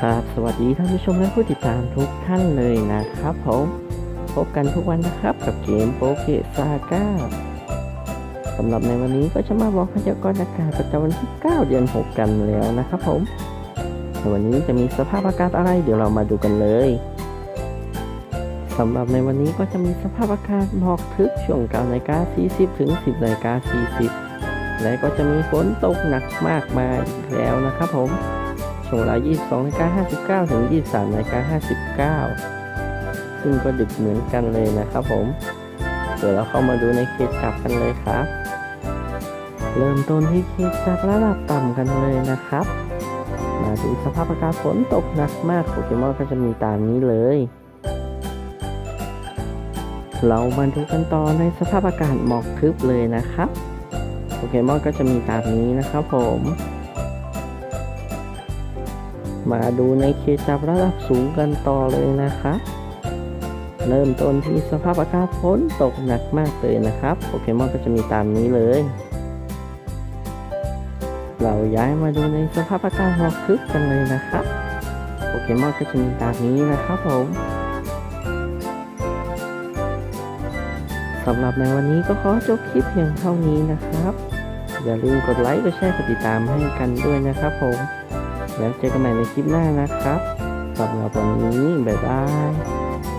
ครับ สวัสดีท่านผู้ชมและผู้ติดตามทุกท่านเลยนะครับผมพบกันทุกวันนะครับกับเกมโปเกซาก้าสำหรับในวันนี้ก็จะมาบอกพยากรณ์อากาศประจำวันที่ 9 เดือน 6 กันแล้วนะครับผมในวันนี้จะมีสภาพอากาศอะไร เดี๋ยวเรามาดูกันเลยสำหรับในวันนี้ก็จะมีสภาพอากาศหมอกทึบช่วง9นาฬิกา40 ถึง 10นาฬิกา40 และก็จะมีฝนตกหนักมากมาอีกแล้วนะครับผม งเวลา 22นาฬิกา59 ถึง 23นาฬิกา59 ซึ่งก็ดึกเหมือนกันเลยนะครับผม เดี๋ยวเราเข้ามาดูในเขตจับกันเลยครับ เริ่มต้นที่เขตจับระดับต่ำกันเลยนะครับ มาดูสภาพอากาศฝนตกหนักมากโปเกมอนก็จะมีตามนี้เลยเรามาดูกันต่อในสภาพอากาศหมอกทึบเลยนะครับ โปเกมอนก็จะมีตามนี้นะครับผม มาดูในเขตจับระดับสูงกันต่อเลยนะครับเริ่มต้นที่สภาพอากาศฝนตกหนักมากเลยนะครับโปเกมอนก็จะมีตามนี้เลย เราย้ายมาดูในสภาพอากาศหอกทึบกันเลยนะครับโปเกมอนก็จะมีตามนี้นะครับผมสำหรับในวันนี้ก็ขอจบคลิปเพียงเท่านี้นะครับ อย่าลืมกดไลค์กดแชร์กดติดตามให้กันด้วยนะครับผม แล้วเจอกันใหม่ในคลิปหน้านะครับสำหรับวันนี้ บ๊ายบาย